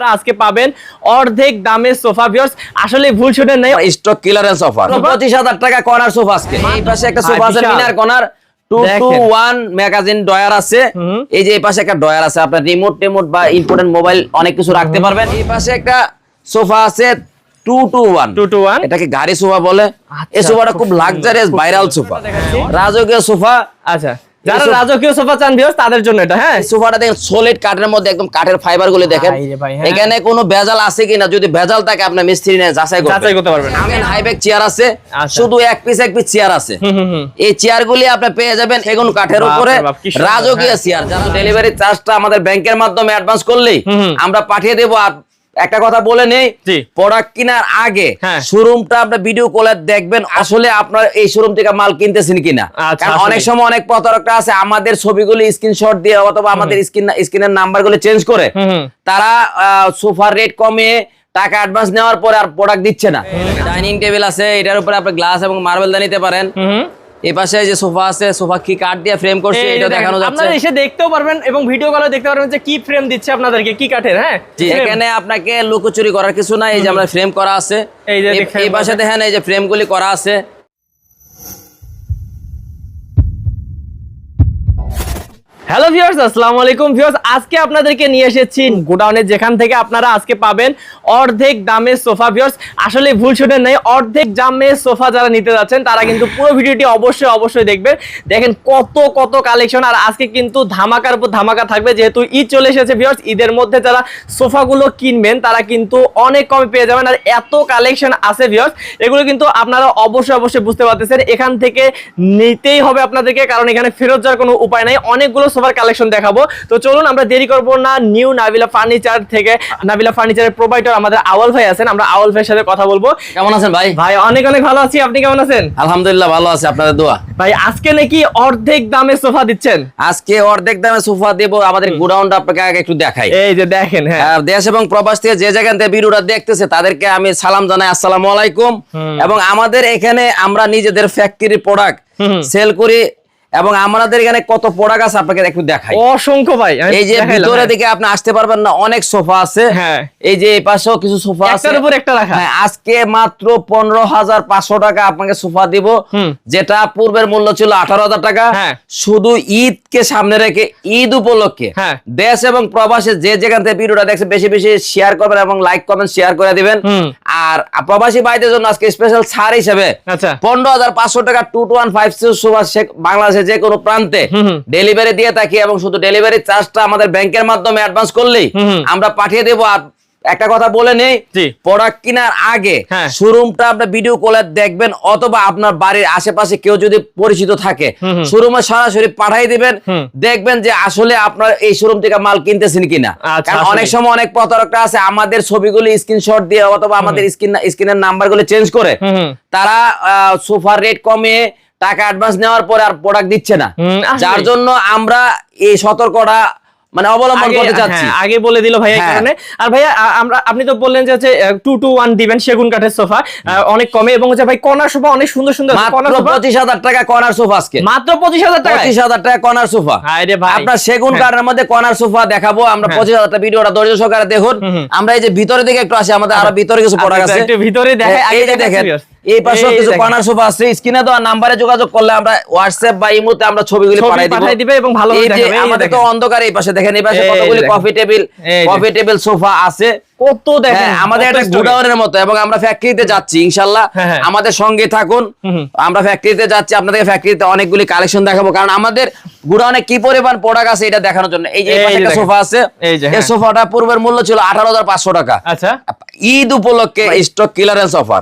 আপনারা আজকে পাবেন অর্ধেক দামে সোফা ভিউয়ার্স আসলে ভুল শুনেন নাই। স্টক ক্লিয়ারেন্স অফার পঁচিশ হাজার টাকা কর্নার সোফা আজকে। এই পাশে একটা সোফা আছে মিনার কর্নার টু টু দেখেন। ওয়ান ম্যাগাজিন ডয়ার আছে। এই যে এই পাশে একটা ডয়ার আছে। আপনার রিমোট টেমোট বা ইম্পর্টেন্ট মোবাইল অনেক কিছু রাখতে পারবেন। এই পাশে একটা সোফা আছে two two one two two one এটাকে গাড়ি সোফা বলে। আচ্ছা, এই সোফাটা খুব খুব লাক্সারিয়াস ভাইরাল সোফা রাজকীয় সোফা আচ্ছা। যারা রাজকীয় সোফা চান তাদের জন্য এটা হ্যাঁ সোফাটা দেখেন সলিড কাঠের মধ্যে একদম কাঠের ফাইবারগুলো দেখেন হ্যাঁ। এখানে কোনো ভেজাল আছে কিনা যদি ভেজাল থাকে আপনার মিস্ত্রি নিয়ে যাচাই করবেন যাচাই করতে পারবেন হাইব্যাক চেয়ার আছে আচ্ছা। শুধু এক পিস এক পিস চেয়ার আছে এই চেয়ার গুলি আপনি পেয়ে যাবেন সেগুন কাঠের উপরে রাজকীয় হ্যাঁ। চেয়ার যারা ডেলিভারি চার্জটা আমাদের ব্যাংকের মাধ্যমে অ্যাডভান্স করলেই। আমরা পাঠিয়ে দেবো আর একটা কথা বলে নেই প্রোডাক্ট কেনার আগে। শোরুমটা আপনার ভিডিও কলে দেখবেন আসলে আপনার এই শোরুম থেকে মাল কিনতেছেন কিনা। আচ্ছা, কারণ অনেক সময় অনেক প্রতারকরা আছে আমাদের ছবিগুলি স্ক্রিনশট দিয়ে অথবা আমাদের স্ক্রিন স্ক্রিনের নাম্বারগুলো চেঞ্জ করে। তারা সোফার রেট কমিয়ে টাকা অ্যাডভান্স নেওয়ার পরে আর প্রোডাক্ট দিচ্ছে না। ডাইনিং টেবিল আছে এটার উপরে আপনি গ্লাস এবং মার্বেল দা নিতে পারেন। এই পাশে যে সোফা আছে সোফা কি কাঠ দিয়ে ফ্রেম করছে এটা দেখানো যাচ্ছে। আপনারা এসে দেখতেও পারবেন এবং ভিডিও কলে দেখতে পারবেন যে কি ফ্রেম দিচ্ছে আপনাদেরকে কি কাঠের হ্যাঁ? জি এখানে আপনাকে লুকোচুরি করার কিছু নাই এই যে আমরা ফ্রেম করা আছে। এই যে এই- এই পাশে দেখেন এই যে ফ্রেম গুলি করা আছে। হ্যালো ভিউয়ার্স আসসালামু আলাইকুম। ভিউয়ার্স আজকে আপনাদেরকে নিয়ে এসেছি গোডাউনে, যেখান থেকে আপনারা আজকে পাবেন অর্ধেক দামে সোফা। ভিউয়ার্স আসলে ভুল শুনেন নাই, অর্ধেক দামে সোফা যারা নিতে যাচ্ছেন, তারা কিন্তু পুরো ভিডিওটি অবশ্যই অবশ্যই দেখবেন। দেখেন কত কত কালেকশন আর আজকে কিন্তু ধামাকার উপর ধামাকা থাকবে, যেহেতু ঈদ চলে এসেছে। ভিউয়ার্স ঈদের মধ্যে যারা সোফাগুলো কিনবেন, তারা কিন্তু অনেক কমে পেয়ে যাবেন, আর এত কালেকশন আছে ভিউয়ার্স এগুলো কিন্তু আপনারা অবশ্যই অবশ্যই বুঝতে পারতেছেন। এখান থেকে নিতেই হবে আপনাদেরকে, কারণ এখানে ফেরত যাওয়ার কোনো উপায় নাই। অনেকগুলো সোফার কালেকশন দেখাবো। তো চলুন আমরা দেরি করব না নিউ নাবিলা ফার্নিচার থেকে নাবিলা ফার্নিচারের প্রোভাইডার আমাদের আওয়াল ভাই আছেন আমরা আওয়াল ভাইয়ের সাথে কথা বলব। কেমন আছেন ভাই? ভাই অনেক অনেক ভালো আছি আপনি কেমন আছেন? আলহামদুলিল্লাহ ভালো আছে আপনাদের দোয়া। ভাই আজকে নাকি অর্ধেক দামে সোফা দিচ্ছেন? আজকে অর্ধেক দামে সোফা দেবো আমাদের গোডাউনটা আপনাকে আগে একটু দেখাই। এই যে দেখেন হ্যাঁ। আর দেশ এবং প্রবাস থেকে যে জায়গা থেকে ভিডিওটা দেখতেছে তাদেরকে আমি সালাম জানাই আসসালামু আলাইকুম। এবং আমাদের এখানে আমরা নিজেদের ফ্যাক্টরি প্রোডাক্ট সেল করি এবং আমাদের এখানে কত প্রোডাক্ট আছে আপনাকে একটু দেখাই। অসংখ্য ভাই এই যে ভিতরে হ্যাঁ। দিকে আপনি আসতে পারবেন না অনেক সোফা আছে। হ্যাঁ। এই যে এই পাশেও কিছু সোফা আছে। একটার উপর একটা রাখা। হ্যাঁ আজকে মাত্র পনেরো হাজার পাঁচশো টাকা আপনাকে সোফা দিব যেটা পূর্বের মূল্য ছিল আঠারো হাজার টাকা। শুধু ঈদকে সামনে রেখে ঈদ উপলক্ষে হ্যাঁ। দেশ এবং প্রবাসে যে যেখান থেকে ভিডিওটা দেখছে বেশি বেশি শেয়ার করবেন এবং লাইক কমেন্ট শেয়ার করে দিবেন। আর প্রবাসী ভাইদের জন্য আজকে স্পেশাল ছাড় হিসেবে আচ্ছা। পনেরো হাজার পাঁচশো টাকা টু টু ওয়ান ফাইভ বাংলাদেশের যে কোনো প্রান্তে। ডেলিভারি দিয়ে থাকি এবং শুধু ডেলিভারি চার্জটা আমাদের ব্যাংকের মাধ্যমে অ্যাডভান্স করলেই। আমরা পাঠিয়ে দেবো আর একটা কথা বলে নেই প্রোডাক্ট কেনার আগে হ্যাঁ। শোরুমটা আপনার ভিডিও কলে দেখবেন অথবা আপনার বাড়ির আশেপাশে কেউ যদি পরিচিত থাকে। শোরুমে সরাসরি পাঠিয়ে দিবেন দেখবেন যে আসলে আপনার এই শোরুম থেকে মাল কিনতেছেন কিনা আচ্ছা, কারণ অনেক সময় অনেক প্রতারকরা আছে আমাদের ছবিগুলি স্ক্রিনশট দিয়ে অথবা আমাদের স্ক্রিন স্ক্রিনের নাম্বারগুলো চেঞ্জ করে। তারা সোফার রেট কমিয়ে টাকা অ্যাডভান্স নেওয়ার পরে আর প্রোডাক্ট দিচ্ছে না যার জন্য আমরা এই সতর্কটা মানে অবলম্বন করতে চাচ্ছি হ্যাঁ, আগে বলে দিল ভাইয়া হ্যাঁ। কারণে আর ভাইয়া আমরা আপনি তো বললেন যে হচ্ছে টু টু ওয়ান দিবেন সেগুন কাঠের সোফা অনেক কমে এবং হচ্ছে ভাই কর্নার সোফা অনেক সুন্দর সুন্দর আছে। কর্নার মাত্র সোফা পঁচিশ হাজার টাকা কর্নার সোফা আজকে মাত্র পঁচিশ হাজার টাকা পঁচিশ হাজার টাকা কর্নার সোফা হায় রে ভাই। আপনার সেগুন হ্যাঁ। কাঠের মধ্যে কর্নার সোফা দেখাবো আমরা হ্যাঁ। পঁচিশ হাজার টাকা ভিডিওটা ধৈর্য সহকারে দেখুন। আমরা এই যে ভিতরে দিকে একটু আসি আমাদের আরও ভিতরে কিছু প্রোডাক্ট আছে একটু ভিতরে দেখাই, আগে দেখেন। এই পাশে কিছু কর্নার সোফা আছে স্ক্রিনে দেওয়া নাম্বারে যোগাযোগ করলে আমরা হোয়াটসঅ্যাপ বা ইমোতে আমরা ছবিগুলি ছবি পাঠিয়ে দিব। পাঠিয়ে দিবে এবং ভালো আমাদের তো অন্ধকার এই পাশে দেখেন এই পাশে কতগুলি coffee table coffee table sofa আছে। কত দেখেন হ্যাঁ, আমাদের একটা। গুডাউনের মতো এবং আমরা ফ্যাক্টরিতে যাচ্ছি ইনশাল্লাহ। হ্যাঁ, হ্যাঁ। আমাদের সঙ্গে থাকুন। আমরা ফ্যাক্টরিতে যাচ্ছি আপনাদের ফ্যাক্টরিতে অনেকগুলি কালেকশন দেখাবো কারণ আমাদের গুডাউনে কি পরিমাণ প্রোডাক্ট আছে এটা দেখানোর জন্য। এই যে একটা সোফা আছে এই। সোফাটা পূর্বের মূল্য ছিল আঠারো হাজার পাঁচশো টাকা। আচ্ছা। ঈদ উপলক্ষে স্টক ক্লিয়ারেন্স অফার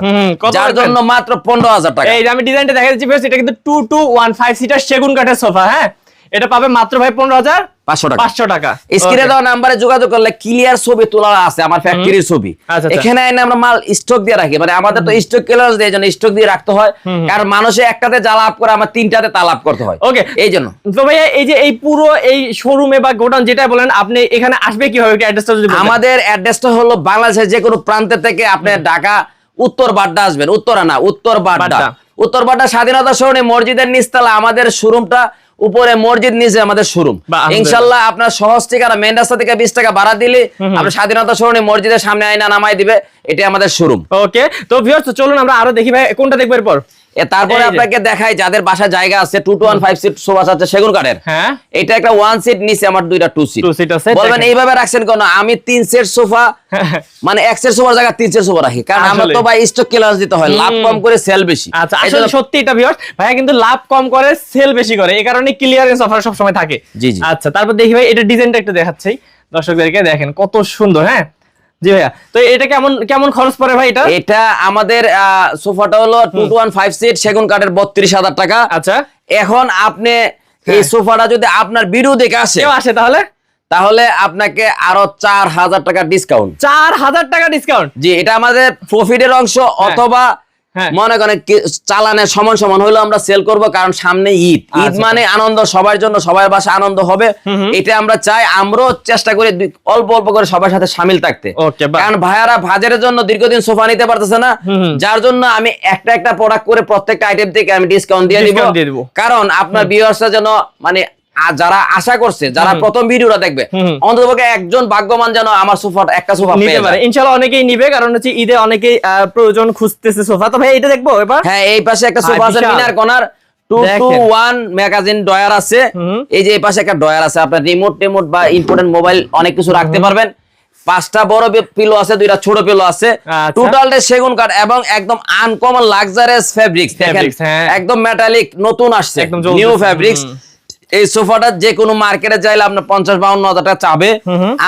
যার জন্য মাত্র পনেরো হাজার টাকা। এই যে আমি ডিজাইনটা দেখা দিচ্ছি এটা কিন্তু two two one five seater সেগুন কাঠের সোফা হ্যাঁ? এটা পাবে মাত্র ভাই পনেরো হাজার পাঁচশো টাকা। পাঁচশো টাকা। স্ক্রিনে দেওয়া নাম্বারে যোগাযোগ করলে ক্লিয়ার ছবি তোলা আছে আমার ফ্যাক্টরির ছবি। আচ্ছা, আচ্ছা। এখানে আমরা মাল স্টক দিয়ে রাখি। মানে আমাদের তো স্টক ক্লিয়ারেন্স দিয়ে জন্য স্টক দিয়ে রাখতে হয়। কারণ মানুষে একটাতে করে আমার তিনটাতে করতে হয়। Okay. এই জন্য। তো ভাইয়া এই যে এই পুরো এই শোরুমে বা গোডাউন যেটা বলেন আপনি এখানে আসবে কীভাবে? একটু অ্যাড্রেসটা যদি আমাদের অ্যাড্রেসটা হলো বাংলাদেশের যে কোনো প্রান্ত থেকে আপনি ঢাকা উত্তর বাড্ডা আসবেন। উত্তরা না উত্তর বাড্ডা। বাড্ডা। উত্তর বাড্ডা স্বাধীনতা সরণি মসজিদের নিচতলা আমাদের শোরুমটা উপরে মসজিদ নিচে আমাদের শোরুম। ইনশাল্লাহ আপনার সহজ ঠিকানা মেন রাস্তা থেকে বিশ টাকা ভাড়া দিলে আপনার স্বাধীনতা সরণি মসজিদের সামনে আইনা নামাই দিবে এটা আমাদের শোরুম। ওকে তো ভিউয়ার্স চলুন আমরা আরও দেখি ভাই কোনটা দেখব এরপর? তারপরে আপনাকে দেখাই যাদের বাসা জায়গা আছে two two one five seat sofa আছে সেগুন কাঠের। হ্যাঁ। এটা একটা ওয়ান সিট নিচে আমার দুইটা টু সিট আছে, বলবেন এইভাবে রাখছেন কেন? আমি তিন সেট সোফা মানে এক সেট সোফার জায়গায় তিন সেট সোফা রাখি। কারণ আমরা তো ভাই স্টক ক্লিয়ারেন্স দিতে হয় লাভ কম করে সেল বেশি। আচ্ছা আসলে সত্যি এটা ভিউয়ার্স ভাইয়া কিন্তু লাভ কম করে সেল বেশি করে। এই কারণে ক্লিয়ারেন্স অফার সব সময় থাকে। জি, জি। আচ্ছা তারপর দেখি ভাই এটা ডিজাইনটা একটু দেখাচ্ছি। দর্শকদেরকে দেখেন কত সুন্দর হ্যাঁ? জি ভাইয়া তো এটা কেমন কেমন খরচ পড়ে ভাই এটা? এটা আমাদের সোফাটা হলো two two one five seat সেগুন কাঠের বত্রিশ হাজার টাকা। আচ্ছা। এখন আপনি এই হ্যাঁ। সোফাটা যদি আপনার বিরুদ্ধে আসে আসে তাহলে? তাহলে আপনাকে আরও চার হাজার টাকা ডিসকাউন্ট চার হাজার টাকা ডিসকাউন্ট জি এটা আমাদের প্রফিটের অংশ অথবা হ্যাঁ। মনে করেন চালানের সমান সমান হইলেও আমরা সেল করব কারণ সামনে ঈদ ঈদ আচ্ছা। মানে আনন্দ সবার জন্য সবার বাসা আনন্দ হবে এটা আমরা চাই আমরাও চেষ্টা করি অল্প অল্প করে সবার সাথে সামিল থাকতে। কারণ ভাইয়ারা ভাজের জন্য দীর্ঘদিন সোফা নিতে পারতেছে না। যার জন্য আমি একটা একটা প্রোডাক্ট করে প্রত্যেকটা আইটেম থেকে আমি ডিসকাউন্ট দিয়ে দিব দিয়ে দিব। কারণ আপনার ভিউয়ার্সরা যেন মানে আ- যারা আশা করছে যারা প্রথম ভিডিওটা দেখবে। অন্ততপক্ষে একজন ভাগ্যবান যেন আমার সোফা একটা সোফা নিতে পারে। ইনশাআল্লাহ অনেকেই নিবে কারণ হচ্ছে ঈদে অনেকেই প্রয়োজন খুঁজতেছে সোফা। তো ভাই এটা দেখব এবার? হ্যাঁ এই পাশে একটা হ্যাঁ, সোফা আছে মিনার ম্যাগাজিন ডয়ার আছে। এই যে এই পাশে একটা ডয়ার আছে আপনার রিমোট টেমোট বা ইম্পর্টেন্ট মোবাইল অনেক কিছু রাখতে পারবেন। পাঁচটা বড় পিলো আছে দুইটা ছোট পিলো আছে। আচ্ছা। টোটালটা সেগুন কাঠ এবং একদম আনকমন লাক্সারিয়াস ফেব্রিক্স দেখেন। একদম মেটালিক নতুন আসছে। New fabrics. এই সোফাটা যে কোনো মার্কেটে চাইলে আপনার পঞ্চাশ বাউন্ন হাজার টাকা চাবে।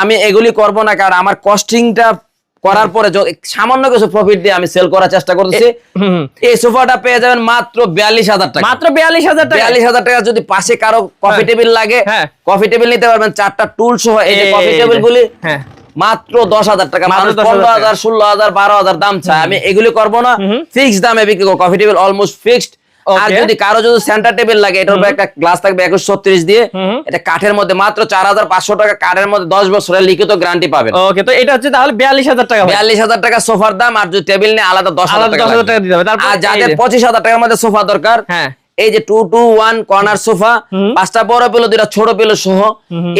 আমি এগুলি করব না কারণ আমার কস্টিংটা করার পরে সামান্য কিছু প্রফিট দিয়ে আমি সেল করার চেষ্টা করতেছি। এই সোফাটা পেয়ে যাবেন মাত্র বিয়াল্লিশ হাজার টাকা। মাত্র বিয়াল্লিশ হাজার টাকা? বিয়াল্লিশ হাজার টাকা যদি পাশে কারও কফি হ্যাঁ। টেবিল লাগে হ্যাঁ। কফি টেবিল নিতে পারবেন চারটা টুল সহ এই যে কফি টেবিল গুলি হ্যাঁ। মাত্র দশ হাজার টাকা। মাত্র মানুষ পনেরো হাজার ষোলো হাজার বারো হাজার দাম চায়। আমি এগুলি করব না। ফিক্সড দামে বিক্রি করব। কফি টেবিল অলমোস্ট ফিক্সড আর যদি কারও যদি সেন্টার টেবিল লাগে এটার উপর একটা গ্লাস থাকবে একশো ছত্রিশ দিয়ে এটা কাঠের মধ্যে মাত্র চার হাজার পাঁচশো টাকা কাঠের মধ্যে দশ বছরের লিখিত গ্যারান্টি পাবে ওকে তো এটা হচ্ছে তাহলে বিয়াল্লিশ হাজার টাকা বিয়াল্লিশ হাজার টাকা সোফার দাম আর যদি টেবিল নেই আলাদা দশ হাজার টাকা 10,000 লাগবে। টাকা দিতে হবে। আর যাদের পঁচিশ হাজার টাকার মধ্যে সোফা দরকার হ্যাঁ। এই যে two two one corner sofa পাঁচটা বড় পেল দুটা ছোট পেল সহ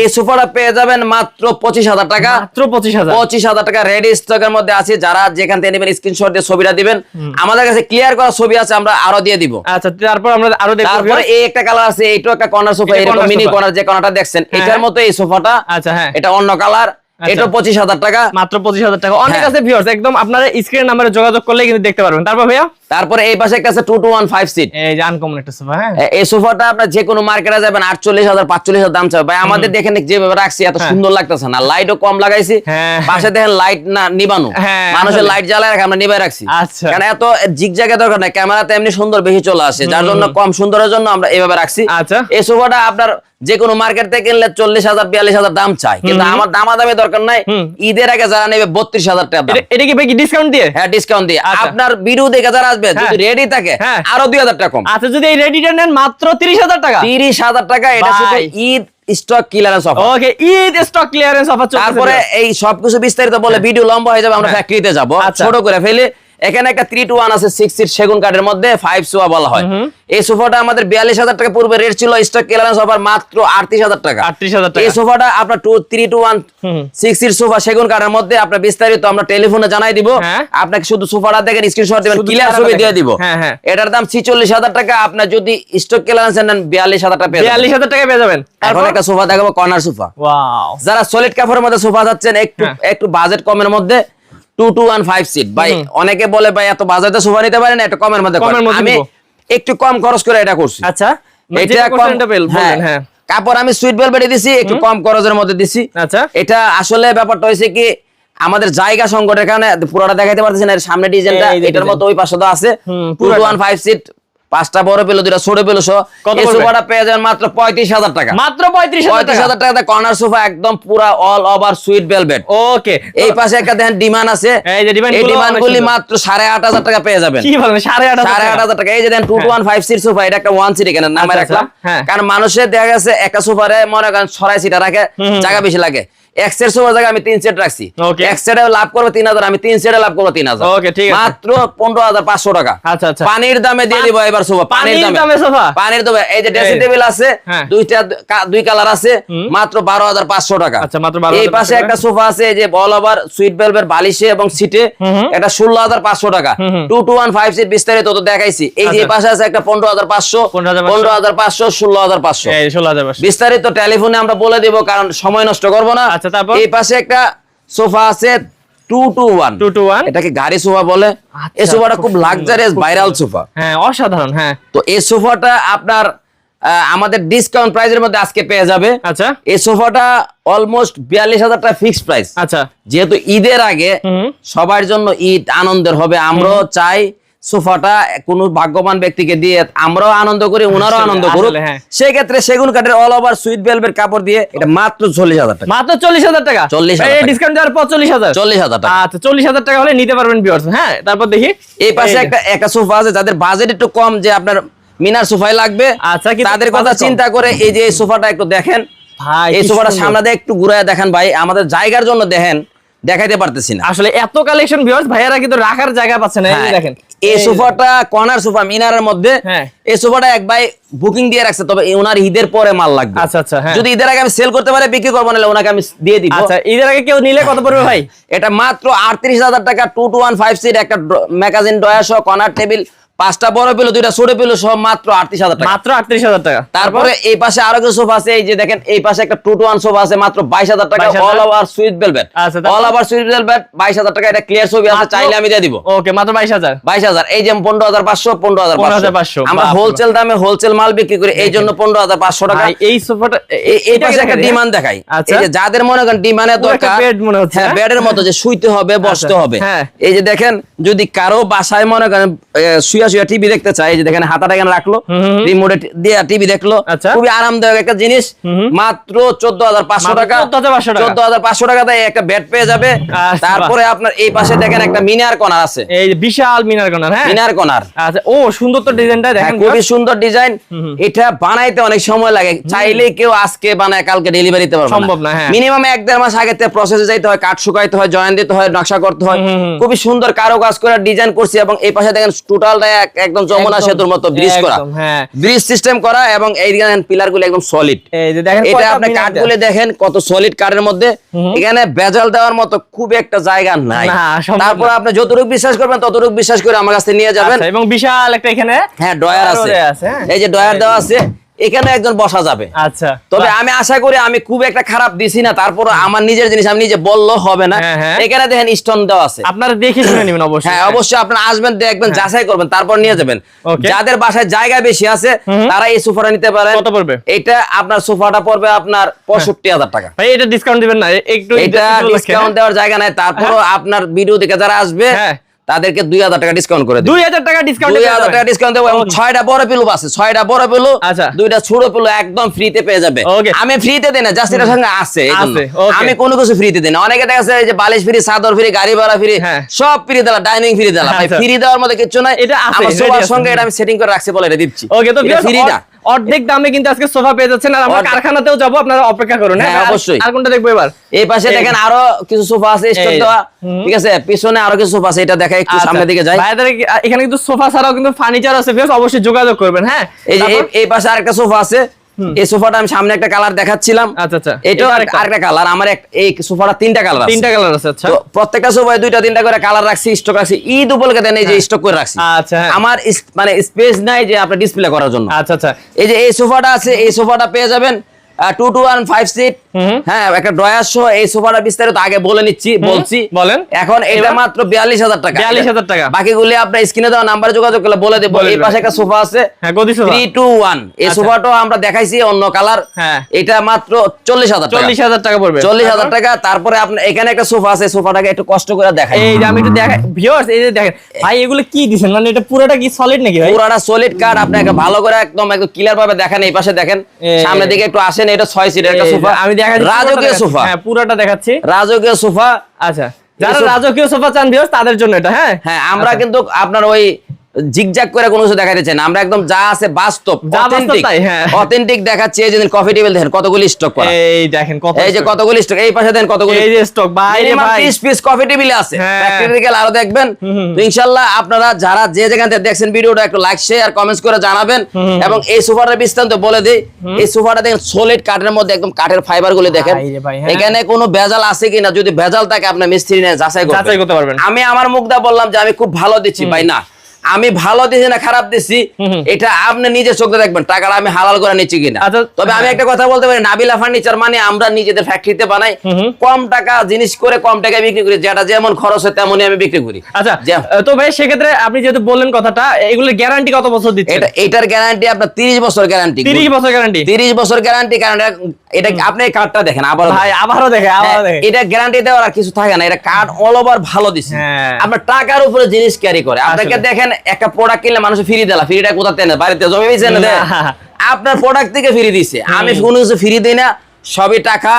এই সোফাটা পেয়ে যাবেন মাত্র পঁচিশ হাজার টাকা। মাত্র পঁচিশ হাজার। পঁচিশ হাজার টাকা রেডি স্টকের মধ্যে আছে। যারা যেখান থেকে নেবেন স্ক্রিনশট দিয়ে ছবিটা দিবেন। আমাদের কাছে ক্লিয়ার করা ছবি আছে আমরা আরও দিয়ে দিব। আচ্ছা তারপর আমরা আরও দেখব। তারপরে এই একটা কালার আছে এইটাও একটা কর্নার সোফা এরকম মিনি। কর্নার যে কর্নারটা দেখছেন হ্যাঁ। এটার মতো এই সোফাটা আচ্ছা হ্যাঁ। এটা অন্য কালার আচ্ছা। এটা পঁচিশ হাজার টাকা। মাত্র পঁচিশ হাজার টাকা। অনেক হ্যাঁ। আছে ভিউয়ার্স একদম আপনারা স্ক্রিন নাম্বারে যোগাযোগ করলে কিন্তু দেখতে পারবেন। তারপর ভাইয়া? তারপরে এই পাশে একটা আছে two two one five seat এই যে আনকমন একটা সোফা হ্যাঁ? এই সোফাটা আপনার যে কোনো মার্কেটে যাবেন আটচল্লিশ হাজার পাঁচচল্লিশ হাজার দাম চাবে। ভাই আমাদের দেখেন যেভাবে রাখছি এত হ্যাঁ। সুন্দর লাগতেছে না। লাইটও কম লাগাইছি। হ্যাঁ। পাশে দেখেন লাইট না নিবানো। হ্যাঁ, মানুষের লাইট জ্বালায় রাখে আমরা নিবাই রাখছি। আচ্ছা। কারণ এত জিগ জায়গা দরকার নাই। ক্যামেরাতে এমনি সুন্দর বেশি চলে আসে। যার জন্য কম সুন্দরের জন্য আমরা এইভাবে রাখছি। আচ্ছা। এই সোফাটা আপনার যে কোনো মার্কেট থেকে কিনলে চল্লিশ হাজার বিয়াল্লিশ হাজার দাম চাই কিন্তু আমার দামা দামে দরকার নাই। ঈদের আগে যারা নেবে বত্রিশ হাজার টাকা এটা- কি ডিসকাউন্ট দিয়ে? হ্যাঁ ডিসকাউন্ট দিয়ে। আচ্ছা। আপনার ভিডিও দেখে যারা আসবে যদি হ্যাঁ। রেডি থাকে হ্যাঁ। আরও দুই হাজার টাকা কম। আচ্ছা যদি এই রেডিটা নেন মাত্র তিরিশ হাজার টাকা। তিরিশ হাজার টাকা এটা শুধু Eid stock clearance offer okay Eid stock clearance offer তারপরে এই সবকিছু বিস্তারিত বলে ভিডিও লম্বা হয়ে যাবে আমরা ফ্যাক্টরিতে যাব। আচ্ছা। ছোট করে ফেলে। এখানে একটা থ্রি টু ওয়ান আছে সিক্স সিট সেগুন কাঠের মধ্যে ফাইভ সোয়া বলা হয়। এই সোফাটা আমাদের বিয়াল্লিশ হাজার টাকা পূর্বে রেট ছিল স্টক ক্লিয়ারেন্স অফার মাত্র আটত্রিশ হাজার টাকা। 38,000 টাকা। এই সোফাটা আপনার two three two one six seat sofa সেগুন কাঠের মধ্যে আপনার বিস্তারিত আমরা টেলিফোনে জানাই দিব। হ্যাঁ। আপনাকে শুধু সোফাটা দেখেন স্ক্রিনশট দিবেন ক্লিয়ার ছবি দিয়ে দিব। হ্যাঁ, হ্যাঁ। এটার দাম ছিচল্লিশ হাজার টাকা আপনার যদি স্টক ক্লিয়ারেন্স নেন বিয়াল্লিশ হাজার টাকা বিয়াল্লিশ হাজার টাকা পেয়ে যাবেন। এখন একটা সোফা দেখাবো কর্নার সোফা। যারা সলিড কাপড়ের মধ্যে সোফা যাচ্ছেন একটু। একটু বাজেট কমের মধ্যে সিট ভাই অনেকে বলে ভাই এত বাজারে সোফা নিতে পারেন কমের মধ্যে আমি। একটু কম খরচ করে এটা করছি। আচ্ছা এটা কম বেল- বললেন, হ্যাঁ। কাপড় আমি সুইট বেলভেটে দিছি একটু কম খরচের মধ্যে দিছি। আচ্ছা। এটা আসলে ব্যাপারটা কি আমাদের জায়গা সংকটের কারণে পুরোটা দেখাতে পারতেছি না সামনে ডিজাইনটা এটার মতো ওই পাশে তো আছে। Two two one five seat পাঁচটা বড় পেল দুটা ছোট পেল এই সোফাটা পেয়ে যাবেন মাত্র পঁয়ত্রিশ হাজার টাকা। মাত্র পঁয়ত্রিশ হাজার পঁয়ত্রিশ টাকা হাজার টাকা কর্নার সোফা একদম পুরা all over sweet velvet okay এই পাশে একটা দেখেন ডিমান্ড আছে। এই ডিমান্ড গুলি মাত্র সাড়ে আট হাজার টাকা পেয়ে যাবেন। কি বলেন সাড়ে আট সাড়ে আট হাজার টাকা। এই যে then two two one five seat sofa এটা একটা ওয়ান সিট এখানে নামে আচ্ছা, রাখলাম। আচ্ছা, হ্যাঁ। কারণ মানুষের দেখা গেছে একটা সোফারে মনে করেন ছড়াই সিটা রাখে জায়গা বেশি লাগে। এক সেট সোফার জায়গায় আমি তিন সেট রাখছি। এক সেটে লাভ করব তিন হাজার আমি তিন সেটে লাভ করব তিন হাজার। Okay, ঠিক আছে। মাত্র পনেরো হাজার পাঁচশো টাকা। আচ্ছা আচ্ছা। পানির দামে দিয়ে দিব এবার সোফা পানির পানির দামে। দামে সোফা? পানির দামে এই যে ড্রেসিং টেবিল আছে। দুইটা দুই কালার আছে মাত্র বারো হাজার পাঁচশো টাকা। আচ্ছা, মাত্র 12,500 এই পাশে একটা সোফা আছে যে বল ওভার সুইট বেলভের বালিশে এবং সিটে এটা ষোলো হাজার পাঁচশো টাকা। Two two one five seat বিস্তারিত তো দেখাইছি। এই যে আচ্ছা। পাশে আছে একটা পনেরো হাজার পাঁচশো 15,500 পনেরো হাজার পাঁচশো ষোলো হাজার পাঁচশো। ষোলো হাজার পাঁচশো। বিস্তারিত টেলিফোনে আমরা বলে দিব কারণ সময় নষ্ট করব না। আচ্ছা, তারপর? এই পাশে একটা সোফা আছে টু টু ওয়ান 221 এটাকে গাড়ি সোফা বলে। এই সোফাটা খুব খুব লাক্সারিয়াস ভাইরাল সোফা। হ্যাঁ অসাধারণ হ্যাঁ। তো এই সোফাটা আপনার আমাদের ডিসকাউন্ট মধ্যে আজকে পেয়ে যাবে। আচ্ছা। এই সোফাটা অলমোস্ট বিয়াল্লিশ হাজার টাকা ফিক্সড প্রাইস আচ্ছা। যেহেতু ঈদের আগে সবার জন্য ঈদ আনন্দের হবে আমরাও চাই সোফাটা কোনো ভাগ্যবান ব্যক্তিকে দিয়ে আমরাও আনন্দ করি ওনারও আনন্দ করুক। হ্যাঁ। সেই ক্ষেত্রে সেগুন কাঠের অল ওভার সুইট বেলভের কাপড় দিয়ে এটা মাত্র চল্লিশ হাজার টাকা। মাত্র চল্লিশ হাজার টাকা? 40,000 টাকা। ডিসকাউন্ট দেওয়ার পর চল্লিশ হাজার? চল্লিশ হাজার টাকা। আচ্ছা চল্লিশ হাজার টাকা হলে নিতে পারবেন বিয়ার্স হ্যাঁ? তারপর দেখি। এই পাশে একটা একা সোফা আছে যাদের বাজেট একটু কম যে আপনার মিনার সোফাই লাগবে আচ্ছা, তাদের কথা চিন্তা করে এই যে এই সোফাটা একটু দেখেন। ভাই এই সোফাটা সামনে দিয়ে একটু ঘুরায় দেখেন ভাই আমাদের জায়গার জন্য দেখেন দেখাইতে পারতেছি না। আসলে এত কালেকশন ভিউয়ার্স ভাইয়ারা কিন্তু রাখার জায়গা পাচ্ছে না হ্যাঁ, দেখেন। এই সোফাটা কর্নার সোফা মিনারের মধ্যে হ্যাঁ। এই সোফাটা এক ভাই বুকিং দিয়ে রাখছে তবে ওনার ঈদের পরে মাল লাগবে। আচ্ছা আচ্ছা হ্যাঁ। যদি ঈদের আগে আমি সেল করতে পারি বিক্রি করব নাহলে ওনাকে আমি দিয়ে দিব। আচ্ছা ঈদের আগে কেউ নিলে কত পড়বে ভাই? এটা মাত্র আটত্রিশ হাজার টাকা two two one five seat একটা ম্যাগাজিন ডয়া সহ কর্নার টেবিল পাঁচটা বড় পিলো দুইটা ছোট পিলো সহ মাত্র আটত্রিশ হাজার টাকা। মাত্র আটত্রিশ হাজার টাকা। তারপরে এই পাশে আরও কিছু সোফা আছে এই যে দেখেন এই পাশে একটা টু টু ওয়ান সোফা আছে মাত্র বাইশ হাজার টাকা 22,000 অল ওভার সুইট আচ্ছা, অল ওভার সুইট বেলভেট বাইশ হাজার টাকা এটা ক্লিয়ার ছবি আছে চাইলে আমি দিয়ে দিব। ওকে মাত্র বাইশ হাজার। বাইশ হাজার এই যে পনেরো হাজার পাঁচশো পনেরো হাজার 15,500 আমরা হোলসেল দামে হোলসেল মাল বিক্রি করি এই জন্য পনেরো হাজার পাঁচশো টাকা। এই সোফাটা এই- পাশে একটা ডিমান্ড দেখাই। আচ্ছা। এই যে যাদের মনে করেন ডিমান্ডের দরকার bed মনে হচ্ছে, হ্যাঁ হ্যাঁ? বেডের মতো যে শুইতে হবে বসতে আচ্ছা, হবে। হ্যাঁ। এই যে দেখেন যদি কারও বাসায় মনে করেন শুয়া শুয়া টিভি দেখতে চায় এই যে দেখেন হাতাটা এখানে রাখল। রিমোটে দিয়ে টিভি দেখল। আচ্ছা। খুবই আরামদায়ক একটা জিনিস। মাত্র চোদ্দ হাজার পাঁচশো টাকা। চোদ্দ হাজার পাঁচশো টাকাতে একটা বেড পেয়ে যাবে। তারপরে আপনার এই পাশে দেখেন একটা মিনার কর্নার আছে। এই বিশাল মিনার কর্নার হ্যাঁ? মিনার কর্নার আচ্ছা ও সুন্দর তো ডিজাইনটা হ্যাঁ, দেখেন। খুবই সুন্দর ডিজাইন এটা বানাইতে অনেক সময় লাগে। চাইলে কেউ আজকে বানায় কালকে ডেলিভারি দিতে পারবে সম্ভব না, হ্যাঁ। মিনিমাম এক দেড় মাস আগে প্রসেসে যাইতে হয় কাঠ শুকাইতে হয় জয়েন দিতে হয় নকশা করতে হয়। খুবই সুন্দর কারও কাজ করে ডিজাইন করছি এবং এই পাশে দেখেন টোটালটা একদম যমুনা সেতুর মতো ব্রিজ করা। হ্যাঁ। ব্রিজ সিস্টেম করা এবং এই পিলারগুলো একদম সলিড এটা আপনি কাঠগুলো দেখেন কত সলিড কাঠের মধ্যে। এখানে বেজাল দেওয়ার মতো খুব একটা জায়গা নাই। তারপর। আপনি যতটুকু বিশ্বাস করবেন ততটুকু বিশ্বাস করে আমার কাছে নিয়ে যাবেন। আচ্ছা, এবং বিশাল একটা এখানে হ্যাঁ ডয়ার আছে। ডয়ার আছে, হ্যাঁ। এই যে ডয়ার দেওয়া আছে এখানে একজন বসা যাবে। আচ্ছা। তবে আমি আশা করি আমি খুব একটা খারাপ দিছি না তারপর আমার নিজের জিনিস আমি নিজে বলল হবে না। হ্যাঁ, হ্যাঁ। এখানে দেখেন স্টোন দেওয়া আছে। আপনারা দেখে শুনে নেবেন অবশ্যই। হ্যাঁ অবশ্যই আপনারা আসবেন দেখবেন যাচাই করবেন তারপর নিয়ে যাবেন। যাদের বাসায় জায়গা বেশি আছে তারা এই সোফাটা নিতে পারেন। কত পড়বে? এটা আপনার সোফাটা পড়বে আপনার পঁয়ষট্টি হাজার টাকা। ভাই এটা ডিসকাউন্ট দিবেন না। একটু এটা ডিসকাউন্ট দেওয়ার জায়গা নাই। তারপর আপনার ভিডিও দেখে যারা আসবে হ্যাঁ। তাদেরকে দুই হাজার টাকা ডিসকাউন্ট করে দুই হাজার টাকা ডিসকাউন্ট দুই হাজার টাকা ডিসকাউন্ট দেবো এবং ছয়টা বড় পিলু আছে ছয়টা বড় পিলু আচ্ছা। দুইটা ছোট পিলু একদম ফ্রিতে পেয়ে যাবে. আমি ফ্রিতে দিই না জাস্ট এটার সঙ্গে আছে. আমি কোনো কিছু ফ্রিতে দিই না। অনেকে দেখা এই যে বালিশ ফ্রি চাদর ফ্রি গাড়ি ভাড়া ফ্রি হ্যাঁ। সব ফ্রি দিলাম ডাইনিং ফ্রি দিলাম। ফ্রি দেওয়ার মধ্যে কিছু নাই। এটা আমার সবার সঙ্গে এটা আমি সেটিং করে রাখছি বলে এটা দিচ্ছি। ওকে তো এটা ফ্রি না অর্ধেক দামে কিন্তু আজকে সোফা পেয়ে যাচ্ছেন। আর আমরা কারখানাতেও যাব আপনারা অপেক্ষা করুন হ্যাঁ, অবশ্যই। আর কোনটা দেখব এবার? এই পাশে দেখেন আরও কিছু সোফা আছে স্টক দেওয়া। ঠিক আছে পিছনে আরও কিছু সোফা আছে এটা দেখা একটু আচ্ছা। সামনের দিকে যাই। ভাইদের এখানে কিন্তু সোফা ছাড়াও কিন্তু ফার্নিচার আছে অবশ্যই যোগাযোগ করবেন হ্যাঁ? এই- এই পাশে আরেকটা সোফা আছে। এই সোফাটা আমি সামনে একটা কালার দেখাচ্ছিলাম। আচ্ছা, আচ্ছা। এটাও এটা আরেকটা। কালার আমার এই সোফাটা তিনটা কালার আছে। তিনটা কালার আছে আচ্ছা। প্রত্যেকটা সোফায় দুইটা তিনটা করে কালার রাখছি স্টক রাখছি। ঈদ উপলক্ষে দেন এই যে স্টক করে রাখছি। আচ্ছা, হ্যাঁ। আমার মানে স্পেস নাই যে আপনার ডিসপ্লে করার জন্য। আচ্ছা আচ্ছা। এই যে এই সোফাটা আছে এই সোফাটা পেয়ে যাবেন। Two two one five seat হ্যাঁ একটা ড্রয়ার সহ এই সোফাটা বিস্তারিত আগে বলে নিচ্ছি বলছি। বলেন। এখন এটা মাত্র বিয়াল্লিশ হাজার টাকা। 42,000 টাকা। বাকিগুলি আপনার স্ক্রিনে দেওয়া নাম্বারে যোগাযোগ করলে বলে দেবো। এই পাশে একটা সোফা আছে। হ্যাঁ, গদি সোফা। থ্রি টু ওয়ান এই আচ্ছা। সোফাটাও আমরা দেখাইছি অন্য কালার। হ্যাঁ। এটা মাত্র চল্লিশ হাজার চল্লিশ হাজার টাকা পড়বে। চল্লিশ হাজার টাকা। তারপরে আপনার এখানে একটা সোফা আছে সোফাটাকে একটু কষ্ট করে দেখাই। এই যে আমি একটু দেখাই ভিউয়ার্স এই যে দেখেন। ভাই এগুলো কি দিছেন? মানে এটা পুরোটা কি সলিড নাকি ভাই? পুরাটা সলিড কার্ড আপনাকে ভালো করে একদম একদম ক্লিয়ার ভাবে দেখেন এই পাশে দেখেন। সামনের দিকে একটু আসেন এটা ছয় সিটের একটা সোফা। আমি দেখাচ্ছি রাজকীয়। সোফা। হ্যাঁ পুরোটা দেখাচ্ছি। রাজকীয় সোফা। আচ্ছা যারা রাজকীয় সোফা চান ভিউয়ার্স তাদের জন্য এটা হ্যাঁ? হ্যাঁ আমরা আচ্ছা। কিন্তু আপনার ওই জিগজাগ করে কোনো কিছু দেখাতে চাই না। আমরা একদম যা আছে বাস্তব বাস্তব তাই, হ্যাঁ। অথেন্টিক দেখাচ্ছি। এই যে কফি টেবিল দেখেন কতগুলি স্টক করা। এই দেখেন কত এই যে কতগুলি স্টক এই পাশে দেন কতগুলি এই যে স্টক ভাই রে ভাই। 30 পিস কফি টেবিল আছে। প্র্যাকটিক্যাল আরও দেখবেন। তো ইনশাআল্লাহ আপনারা যারা যে যেখান থেকে দেখছেন ভিডিওটা একটু লাইক শেয়ার কমেন্টস করে জানাবেন। এবং এই সোফাটার বিস্তারিত বলে দেই। এই সোফাটা দেখেন সলিড কাঠের মধ্যে একদম কাঠের ফাইবারগুলো দেখেন হ্যাঁ। এখানে কোনো ভেজাল আছে কিনা যদি ভেজাল থাকে আপনার মিস্ত্রি নিয়ে যাচাই যাচাই করতে পারবেন। আমি আমার মুখদা বললাম যে আমি খুব ভালো দিচ্ছি ভাই না। আমি ভালো দিছি না খারাপ দিছি এটা আপনি নিজে চোখে দেখবেন টাকাটা আমি হালাল করে নিচ্ছি কিনা। আচ্ছা, তবে আমি একটা কথা বলতে পারি নাবিলা ফার্নিচার মানে আমরা নিজেদের ফ্যাক্টরিতে বানাই কম টাকা জিনিস করে কম টাকায় বিক্রি করি যেটা যেমন খরচ হয় তেমনই আমি বিক্রি করি। আচ্ছা তো ভাই সেক্ষেত্রে আপনি যেহেতু বললেন কথাটা এগুলোর গ্যারান্টি কত বছর দিচ্ছেন? এটা এটার গ্যারান্টি আপনার 30 বছর গ্যারান্টি 30 বছর গ্যারান্টি 30 বছর গ্যারান্টি কারণ এটা- আপনি কার্ডটা দেখেন আবার ভাই আবারও দেখে আবারও দেখে এটা গ্যারান্টি দেওয়ার আর কিছু থাকে না এটা কার্ড অল ওভার ভালো দিছে। হ্যাঁ। আপনার টাকার উপরে জিনিস ক্যারি করে। আপনাকে আসলে। দেখেন একটা প্রোডাক্ট কিনলে মানুষ ফ্রি দিলা ফ্রিটা কোথাতে না? বাড়িতে জমি বেঁচে না? আপনার প্রোডাক্ট থেকে ফ্রি দিছে। আমি কোনো কিছু ফ্রি দিই না সবই টাকা।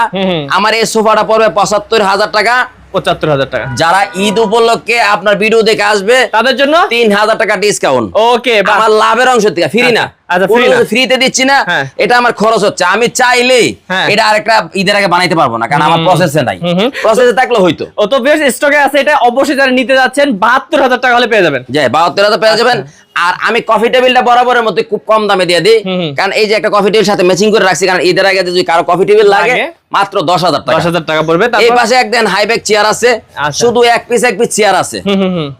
আমার এই সোফাটা পড়বে পঁচাত্তর হাজার টাকা। পঁচাত্তর হাজার টাকা। যারা ঈদ উপলক্ষে আপনার ভিডিও দেখে আসবে তাদের জন্য? তিন হাজার টাকা ডিসকাউন্ট ওকে আমার লাভের অংশ থেকে ফ্রি না। আচ্ছা, আচ্ছা, free না। ফ্রিতে দিচ্ছি না হ্যাঁ। এটা আমার খরচ হচ্ছে আমি চাইলেই হ্যাঁ। এটা আরেকটা ঈদের আগে বানাইতে পারব না কারণ আমার প্রসেসে নাই হুম হুম। প্রসেসে থাকলে হইতো তো বেশ স্টকে আছে এটা অবশ্যই যারা নিতে যাচ্ছেন বাহাত্তর হাজার টাকা হলে পেয়ে যাবেন যে বাহাত্তর হাজার পেয়ে যাবেন আর আমি কফি টেবিলটা বরাবরের মতো খুব কম দামে দিয়ে দিই। কারণ এই যে একটা কফি টেবিল সাথে ম্যাচিং করে রাখছি কারণ ঈদের আগে যদি কারও কফি টেবিল লাগে। মাত্র দশ হাজার টাকা দশ হাজার টাকা পড়বে এই পাশে একদিন হাইব্যাক চেয়ার আছে আচ্ছা। শুধু এক পিস এক পিস চেয়ার আছে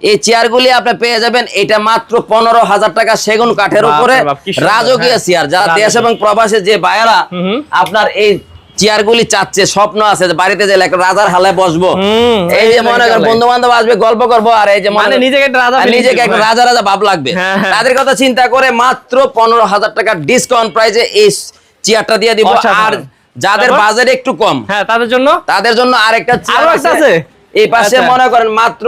এই চেয়ার গুলি আপনি পেয়ে যাবেন এটা মাত্র পনেরো হাজার টাকা সেগুন কাঠের উপরে রাজকীয় হ্যাঁ। চেয়ার যারা দেশ। এবং প্রবাসে যে বায়েরা। আপনার এই চেয়ারগুলি চাচ্ছে স্বপ্ন আছে যে বাড়িতে যে রাজার হালে বসবো এই যে মনে করেন বন্ধু বান্ধব আসবে গল্প করব আর এই যে মানে নিজেকে নিজেকে একটা রাজা রাজা ভাব লাগবে হ্যাঁ, হ্যাঁ। তাদের কথা চিন্তা করে মাত্র পনেরো হাজার টাকা ডিসকাউন্ট প্রাইজে এই চেয়ারটা দিয়ে দিব আর যাদের? বাজেট একটু কম হ্যাঁ তাদের জন্য তাদের জন্য আরেকটা চেয়ার আরও একটা আছে? এই পাশে আচ্ছা। মনে করেন মাত্র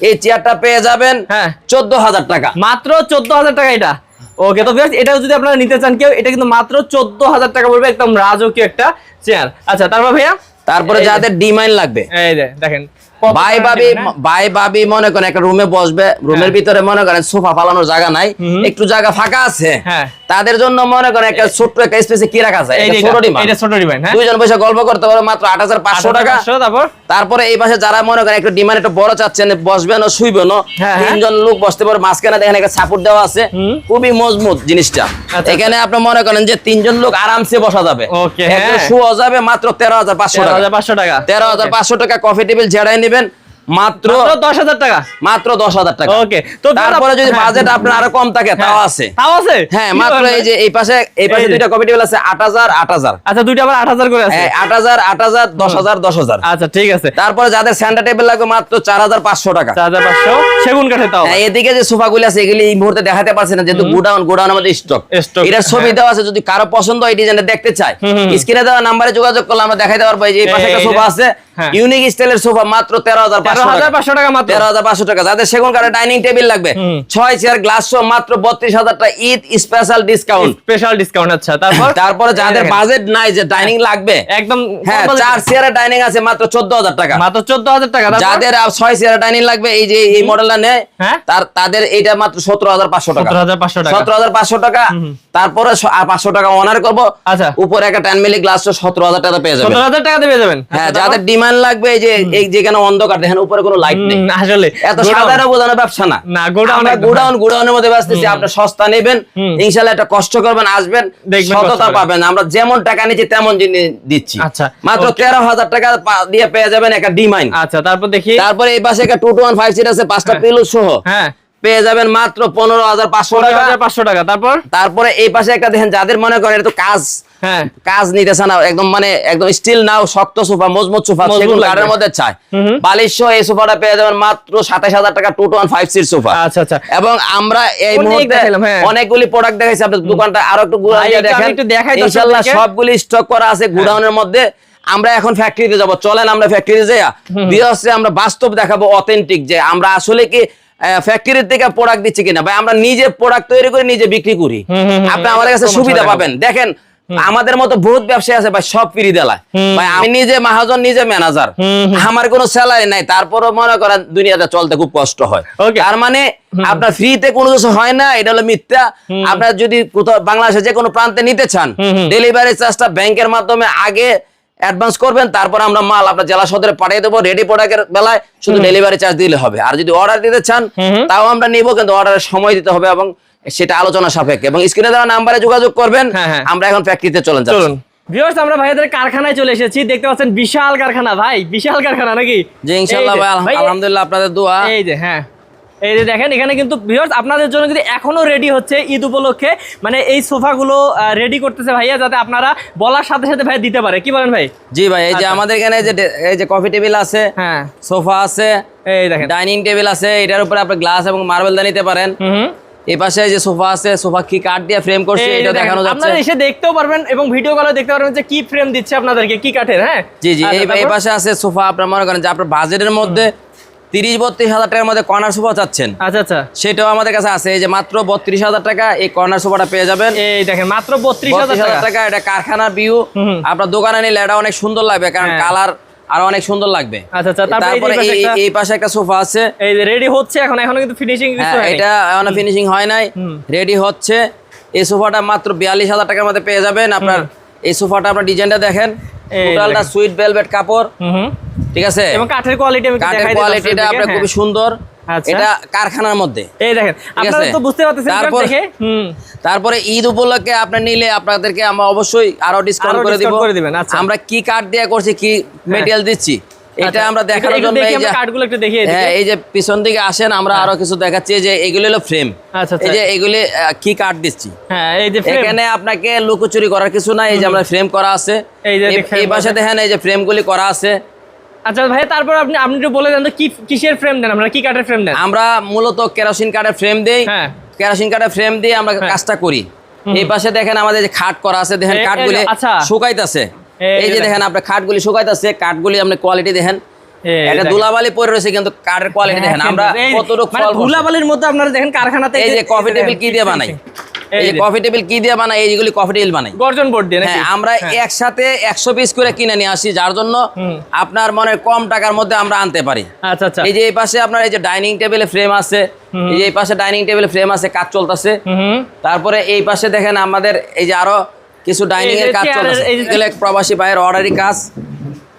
এই চেয়ারটা পেয়ে যাবেন হ্যাঁ। চোদ্দ হাজার টাকা মাত্র চোদ্দ হাজার টাকা এটা ওকে তো ভিউয়ার্স এটাও যদি আপনারা নিতে চান কেউ এটা কিন্তু মাত্র চোদ্দ হাজার টাকা পড়বে একদম রাজকীয় একটা চেয়ার আচ্ছা তারপর ভাইয়া তারপরে যাদের ডিমাইন লাগবে এই দেখেন বাই ভাই ভাবি? ভাই ভাবি মনে করেন একটা রুমে বসবে রুমের হ্যাঁ। ভিতরে মনে করেন সোফা ফালানোর জায়গা নাই একটু জায়গা ফাঁকা আছে হ্যাঁ। তাদের জন্য মনে করেন একটা ছোট্ট একটা স্পেসে কি রাখা যায়? যে ছোট ডিমান্ড এটা ছোট ডিমান্ড হ্যাঁ? দুইজন পয়সা গল্প করতে পারবে মাত্র আট হাজার পাঁচশো টাকা। 8,500 তারপর? তারপরে এই পাশে যারা মনে করেন একটু ডিমান্ড একটু বড় চাচ্ছেন বসবেন ও শুইবেন হ্যাঁ, হ্যাঁ। তিনজন লোক বসতে পারে মাঝখানে দেখেন একটা সাপোর্ট দেওয়া আছে। খুবই মজবুত জিনিসটা। আচ্ছা। এখানে আপনি মনে করেন যে তিনজন লোক আরামসে বসা যাবে। ওকে, হ্যাঁ। শুয়া যাবে মাত্র তেরো হাজার পাঁচশো তেরো টাকা হাজার পাঁচশো টাকা। তেরো হাজার পাঁচশো টাকা কফি টেবিল ঝেড়াই নেবেন। মাত্র দশ হাজার টাকা। মাত্র দশ হাজার টাকা। ওকে তো তারপরে যদি হ্যাঁ। বাজেট আপনার আরও কম থাকে তাও হ্যাঁ। আছে। তাও আছে? হ্যাঁ মাত্র এই যে এই পাশে এই পাশে দুইটা টেবিল আছে আট হাজার আট হাজার। আচ্ছা দুইটা আবার আট হাজার করে আছে। হ্যাঁ, আট হাজার আট হাজার দশ হাজার দশ হাজার। আচ্ছা ঠিক আছে। তারপরে যাদের সেন্টার টেবিল লাগবে মাত্র চার হাজার পাঁচশো টাকা। চার হাজার পাঁচশো সেগুন কাঠে তাও। হ্যাঁ, এদিকে যে সোফা গুলি আছে এগুলি এই মুহূর্তে দেখাতে পারছি না যেহেতু গোডাউন গোডাউন আমাদের স্টক এটার ছবি হ্যাঁ। দেওয়া আছে যদি কারও পছন্দ হয় ডিজাইনটা দেখতে চায়। স্ক্রিনে দেওয়া নাম্বারে যোগাযোগ করলে আমরা দেখাইতে পারব এই পাশে একটা সোফা আছে হ্যাঁ। ইউনিক স্টাইলের সোফা মাত্র তেরো হাজার তেরো হাজার পাঁচশো টাকা মাত্র। তেরো হাজার পাঁচশো টাকা। যাদের সেগুন কাঠের ডাইনিং টেবিল লাগবে হুম। চেয়ার গ্লাস সহ মাত্র বত্রিশ হাজার টাকা। Eid special discount special discount আচ্ছা। তারপর? তারপরে যাদের বাজেট নাই যে ডাইনিং লাগবে একদম হ্যাঁ কম চেয়ারের ডাইনিং আছে মাত্র চোদ্দ হাজার টাকা। মাত্র চোদ্দ হাজার টাকা। যাদের আর চেয়ারের ডাইনিং লাগবে এই যে এই মডেলটা নেয়। তার তাদের এইটা মাত্র সতেরো হাজার পাঁচশো টাকা। সতেরো হাজার পাঁচশো টাকা। সতেরো হাজার পাঁচশো টাকা। তারপরে স- আর পাঁচশো টাকা অনার করব। আচ্ছা। উপরে একটা টেন মিলি গ্লাস সতেরো হাজার টাকা পেয়ে যাবে সতেরো হাজার টাকা দিয়ে যাবেন? হ্যাঁ আচ্ছা, যাদের ডিমান্ড লাগবে এই যে যেখানে অন্ধকার দেখেন উপরে কোনো লাইট নেই। আসলে এত। সাধারণ বোঝানো ব্যবসা না। না, godown গোডাউন গোডাউনের মধ্যে ব্যস্তেছি আপনি সস্তা নেবেন ইনশাআল্লাহ ইনশাল্লাহ একটা কষ্ট করবেন আসবেন সততা পাবেন। আমরা যেমন টাকা নিচ্ছি তেমন জিনিস দিচ্ছি। আচ্ছা, মাত্র okay. তেরো হাজার টাকা দিয়ে পেয়ে যাবেন একটা ডিমাইন। আচ্ছা তারপর দেখি। তারপরে এই পাশে একটা two two one five seat আছে পাঁচটা হ্যাঁ। পিলো সহ। হ্যাঁ। পেয়ে যাবেন মাত্র পনেরো হাজার পাঁচশো টাকা। পাঁচশো টাকা। তারপর? তারপরে এই পাশে একটা দেখেন যাদের মনে করেন এটা তো কাজ হ্যাঁ। কাজ নিতেছে না একদম মানে একদম স্টিল নাও শক্ত সোফা মজবুত সোফা সেগুলো কাঠের মধ্যে চায় হুম হুম। বালিশ এই সোফাটা পেয়ে যাবেন মাত্র সাতাশ হাজার টাকা two two one five seat sofa. আচ্ছা আচ্ছা। এবং আমরা এই অনেক মুহূর্তে হ্যাঁ। অনেকগুলি প্রোডাক্ট দেখাইছি আপনার দোকানটা আরও একটু দেখেন। সবগুলি স্টক করা আছে গোডাউনের মধ্যে। আমরা এখন ফ্যাক্টরিতে যাব। চলেন আমরা ফ্যাক্টরিতে যাই দিয়ে আমরা বাস্তব দেখাবো অথেন্টিক যে আমরা আসলে কি ফ্যাক্টরির থেকে প্রোডাক্ট দিচ্ছি কিনা? ভাই আমরা নিজে প্রোডাক্ট তৈরি করে নিজে বিক্রি করি। আপনি আমাদের কাছে সুবিধা পাবেন। দেখেন আমাদের মতো বহুত ব্যবসায়ী আছে ভাই সব ফ্রি দেলায়। ভাই আমি নিজে মহাজন নিজে ম্যানেজার আমার কোনো স্যালারি নাই তারপরও মনে করেন দুনিয়াতে চলতে খুব কষ্ট হয়. তার মানে আপনার ফ্রিতে কোনো কিছু হয় না এটা হলো মিথ্যা। আপনার যদি কোথাও বাংলাদেশে যে কোনো প্রান্তে নিতে চান ডেলিভারি চার্জটা ব্যাংকের মাধ্যমে আগে অ্যাডভান্স করবেন তারপর আমরা মাল আপনার জেলা সদরে পাঠিয়ে দেবো রেডি প্রোডাক্টের বেলায় শুধু ডেলিভারি চার্জ দিলে হবে। আর যদি অর্ডার দিতে চান তাও আমরা নিব কিন্তু অর্ডারের সময় দিতে হবে এবং সেটা আলোচনা সাপেক্ষে। এবং স্ক্রিনে দেওয়া নাম্বারে যোগাযোগ করবেন হ্যাঁ, হ্যাঁ। আমরা এখন ফ্যাক্টরিতে চলেন যাচ্ছি। চলুন। ভিউয়ার্স আমরা ভাইয়াদের কারখানায় চলে এসেছি দেখতে পাচ্ছেন বিশাল কারখানা ভাই বিশাল কারখানা নাকি? জি ইনশাআল্লাহ যে, ভাই ভাই, আলহামদুলিল্লাহ আপনাদের দোয়া। এই যে হ্যাঁ। এই যে দেখেন এখানে কিন্তু ভিউয়ার্স আপনাদের জন্য কিন্তু এখনও রেডি হচ্ছে ঈদ উপলক্ষে। মানে এই সোফাগুলো রেডি করতেছে ভাইয়া যাতে আপনারা বলার সাথে সাথে ভাই দিতে পারে। কি বলেন ভাই? জি ভাই এই যে আচ্ছা। আমাদের এখানে এই যে এই যে কফি টেবিল আছে হ্যাঁ। সোফা আছে এই দেখেন। ডাইনিং টেবিল আছে এটার উপরে আপনি গ্লাস এবং মার্বেল দা নিতে পারেন। হুম এই পাশে যে সোফা আছে সোফা কি কাঠ দিয়ে ফ্রেম করছে এটা দেখানো যাচ্ছে। আপনারা এসে দেখতেও পারবেন এবং ভিডিও কলে দেখতে পারবেন যে কি ফ্রেম দিচ্ছে আপনাদেরকে কি কাঠের হ্যাঁ? জি জি এই? পাশে আছে সোফা আপনার মনে করেন যে আপনার বাজেটের মধ্যে তিরিশ বত্রিশ হাজার টাকার মধ্যে কর্নার সোফা চাচ্ছেন। আচ্ছা আচ্ছা। সেটাও আমাদের কাছে আছে। এই যে মাত্র বত্রিশ হাজার টাকা এই কর্নার সোফাটা পেয়ে যাবেন। এই দেখেন মাত্র বত্রিশ হাজার টাকা। এটা কারখানার ভিউ আপনার দোকানে নিলে এটা অনেক সুন্দর লাগবে কারণ হ্যাঁ। কালার আরও অনেক সুন্দর লাগবে। আচ্ছা আচ্ছা তারপরে এই পাশে একটা- সোফা আছে। এই যে রেডি হচ্ছে এখন এখনও কিন্তু ফিনিশিং হ্যাঁ, এটা এখনও ফিনিশিং হয় নাই। রেডি হচ্ছে। এই সোফাটা মাত্র বিয়াল্লিশ হাজার টাকার মধ্যে পেয়ে যাবেন। আপনার এই সোফাটা আপনার ডিজাইনটা দেখেন। টোটালটা সুইট ভেলভেট কাপড়। ঠিক আছে? এবং কাঠের কোয়ালিটি আমি কাঠের দেখাই দিই কোয়ালিটিটা আপনার হ্যাঁ। সুন্দর। আচ্ছা। এটা কারখানার মধ্যে। এই দেখেন আপনারা তো বুঝতে পারতেছেন তারপর- দেখে হুম। তারপরে ঈদ উপলক্ষে আপনার নিলে আপনাদেরকে আমরা অবশ্যই আরও ডিসকাউন্ট করে দিব। আচ্ছা। আমরা কি কাঠ দিয়ে করছি কি মেটেরিয়াল দিচ্ছি এটা আচ্ছা, আমরা দেখানোর জন্য এই যে কাঠগুলো একটু দেখিয়ে দিই। হ্যাঁ এই যে পিছন দিকে আসেন আমরা আরও কিছু দেখাচ্ছি যে এগুলো হলো ফ্রেম আচ্ছা, আচ্ছা। এই যে এগুলি কি কাঠ দিচ্ছি? হ্যাঁ এই যে frame। এখানে আপনাকে লুকোচুরি করার কিছু নাই এই যে আমরা ফ্রেম করা আছে। এই যে এই পাশে দেখেন এই যে ফ্রেমগুলি করা আছে। আচ্ছা ভাই তারপর আপনি আপনি একটু বলে দেন তো কি কিসের ফ্রেম দেন আমরা কি কাঠের ফ্রেম দেন? আমরা মূলত কেরোসিন কাঠের ফ্রেম দেই। হ্যাঁ। কেরোসিন কাঠের ফ্রেম দিয়ে আমরা কাজটা করি। এই পাশে দেখেন আমাদের যে খাট করা আছে দেখেন কাঠগুলি আচ্ছা। শুকাইতেছে। এই যে দেখেন। আপনার খাটগুলি শুকাইতেছে কাঠগুলি আপনি কোয়ালিটি দেখেন। একটা ধুলাবালি পরে রয়েছে কিন্তু কাঠের কোয়ালিটি দেখেন। আমরা কতটুকু মানে। ধুলাবালির মধ্যে আপনারা দেখেন কারখানাতে এই যে কফি টেবিল কি দিয়ে বানাই? এই কফি টেবিল কি দিয়ে বানাই এইগুলি কফি টেবিল বানাই গর্জন বোর্ড দিয়ে হ্যাঁ আমরা একসাথে একশো পিস করে কিনে নিয়ে আসি যার জন্য আপনার মনে কম টাকার মধ্যে আমরা আনতে পারি। আচ্ছা আচ্ছা। এই যে এই পাশে আপনার এই যে ডাইনিং টেবিলে ফ্রেম আছে এই যে এই পাশে ডাইনিং টেবিল ফ্রেম আছে কাজ চলতেছে। তারপরে এই পাশে দেখেন আমাদের এই যে আরও কিছু ডাইনিং এর কাজ চলতেছে। প্রবাসী ভাইয়ের অর্ডারি কাজ।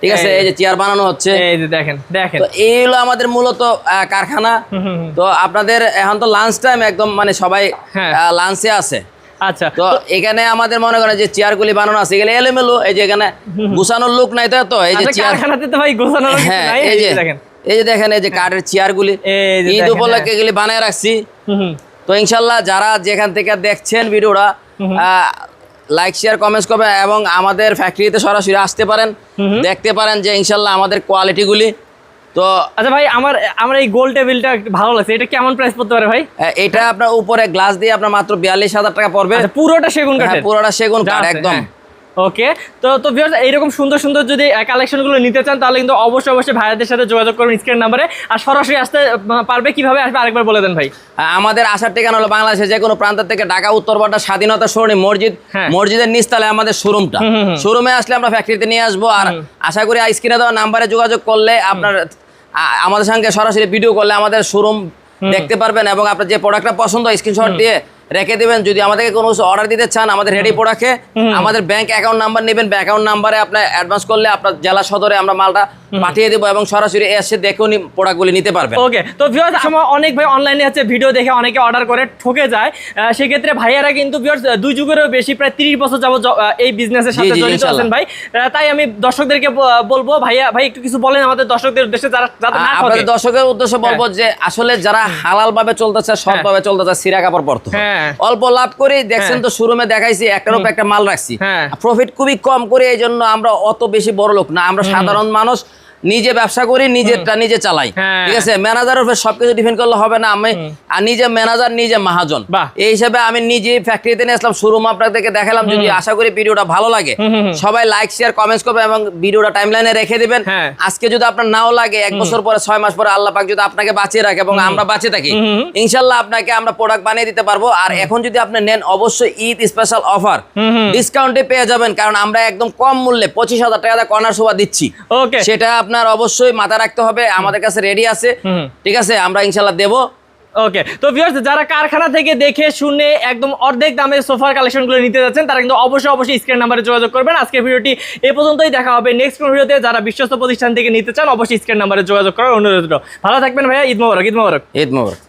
ঠিক আছে এই- যে চেয়ার বানানো হচ্ছে। এই যে দেখেন দেখেন। তো এই হলো আমাদের মূলত কারখানা। তো আপনাদের এখন তো লাঞ্চ টাইম একদম মানে সবাই হ্যাঁ। লাঞ্চে আছে। আচ্ছা তো এখানে আমাদের মনে করেন যে চেয়ারগুলি বানানো আছে এগুলো এলোমেলো এই যে এখানে গুছানোর লোক নাই তো এই যে চেয়ার কারখানাতে তো ভাই গোছানোর কিছু হ্যাঁ নাই, এই যে দেখেন। এই যে দেখেন এই যে কাঠের চেয়ারগুলি এই যে ঈদ দেখেন, উপলক্ষে এগুলি বানায় রাখছি। তো ইনশাল্লাহ যারা যেখান থেকে দেখছেন ভিডিওটা লাইক শেয়ার কমেন্টস করবেন এবং আমাদের ফ্যাক্টরিতে সরাসরি আসতে পারেন। দেখতে পারেন যে ইনশাল্লাহ আমাদের কোয়ালিটিগুলি তো আচ্ছা ভাই আমার আমার এই গোল টেবিলটা ভালো লাগছে। এটা কেমন প্রাইস পড়তে পারে ভাই? এটা আপনার উপরে গ্লাস দিয়ে আপনার মাত্র বিয়াল্লিশ হাজার টাকা পড়বে। আচ্ছা পুরোটা সেগুন কাঠ পুরোটা সেগুন কাঠ একদম। ওকে তো তো ভিউয়ার্স এইরকম সুন্দর সুন্দর যদি কালেকশনগুলো নিতে চান তাহলে কিন্তু অবশ্যই অবশ্যই ভাইয়াদের সাথে যোগাযোগ করুন স্ক্রিন নাম্বারে আর সরাসরি আসতে পারবে কীভাবে? আসবে আরেকবার বলে দেন ভাই। আমাদের আসার ঠিকানা হলো বাংলাদেশে যে কোনো প্রান্ত থেকে ঢাকা উত্তরপাড়া স্বাধীনতা সরণি মসজিদ। হ্যাঁ। মসজিদের নিচতলে আমাদের শোরুমটা শোরুমে আসলে আমরা ফ্যাক্টরিতে নিয়ে আসব। আর আশা করি স্ক্রিনে দেওয়া নাম্বারে যোগাযোগ করলে আপনার আমাদের সঙ্গে সরাসরি ভিডিও করলে আমাদের শোরুম দেখতে পারবেন এবং আপনার যে প্রোডাক্টটা পছন্দ স্ক্রিনশট দিয়ে রেখে দিবেন। যদি আমাদেরকে কোনো কিছু অর্ডার দিতে চান আমাদের রেডি প্রোডাক্টে আমাদের ব্যাংক অ্যাকাউন্ট নাম্বার নেবেন। ব্যাংক অ্যাকাউন্ট নাম্বারে আপনার অ্যাডভান্স করলে আপনার জেলা সদরে আমরা মালটা পাঠিয়ে দেবো এবং সরাসরি এসে দেখেও প্রোডাক্টগুলি নিতে পারবেন। ওকে তো ভিউয়ার্স সময় অনেক ভাই অনলাইনে হচ্ছে ভিডিও দেখে অনেকে অর্ডার করে ঠকে যায়। সেক্ষেত্রে ভাইয়ারা কিন্তু ভিউয়ার্স দুই যুগেরও বেশি প্রায় তিরিশ বছর যাবত এই বিজনেসের সাথে জড়িত আছেন ভাই। তাই আমি দর্শকদেরকে বলব ভাইয়া ভাই একটু কিছু বলেন আমাদের দর্শকদের উদ্দেশ্যে যারা আপনাদের দর্শকের উদ্দেশ্যে বলব যে আসলে যারা হালাল ভাবে চলতেছে সৎ ভাবে চলতেছে সিরা কাপড় পরতে। হয়। হ্যাঁ। অল্প লাভ করে দেখছেন তো শুরুমে দেখাইছি একটার উপর একটা মাল রাখছি। হ্যাঁ। প্রফিট খুবই কম করে এই জন্য আমরা অত বেশি বড় লোক না। আমরা সাধারণ মানুষ নিজে ব্যবসা করি নিজেরটা নিজে চালাই। হ্যাঁ। ঠিক আছে? ম্যানেজারের উপর সবকিছু ডিপেন্ড করলে হবে না। আমি আর নিজে ম্যানেজার নিজে মহাজন। এই হিসাবে আমি নিজে ফ্যাক্টরিতে নিয়ে আসলাম শোরুম আপনাদেরকে দেখালাম যদি আশা করি ভিডিওটা ভালো লাগে। সবাই লাইক শেয়ার কমেন্টস করবেন এবং ভিডিওটা টাইমলাইনে রেখে দিবেন। হ্যাঁ। আজকে যদি আপনার নাও লাগে এক বছর পরে ছয় মাস পরে আল্লাহ পাক যদি আপনাকে বাঁচিয়ে রাখে এবং আমরা বাঁচে থাকি ইনশাল্লাহ আপনাকে আমরা প্রোডাক্ট বানিয়ে দিতে পারব। আর এখন যদি আপনি নেন অবশ্যই ঈদ স্পেশাল অফার ডিসকাউন্টে পেয়ে যাবেন কারণ আমরা একদম কম মূল্যে পঁচিশ হাজার টাকা কর্নার শোভা দিচ্ছি। সেটা আপনার অবশ্যই মাথা রাখতে হবে আমাদের কাছে রেডি আছে। ঠিক আছে? আমরা ইনশাল্লাহ দেবো। ওকে তো ভিউয়ার্স যারা কারখানা থেকে দেখে শুনে একদম অর্ধেক দামে সোফার কালেকশনগুলো নিতে যাচ্ছেন তারা কিন্তু অবশ্যই অবশ্যই স্ক্রিন নাম্বারে যোগাযোগ করবেন। আজকের ভিডিওটি এ পর্যন্তই দেখা হবে নেক্সট কোন ভিডিওতে। যারা বিশ্বস্ত প্রতিষ্ঠান থেকে নিতে চান অবশ্যই স্ক্রিন নাম্বারে যোগাযোগ করার অনুরোধ ভালো থাকবেন ভাইয়া ঈদ মোবারক ঈদ মোবারক। ঈদ মোবারক।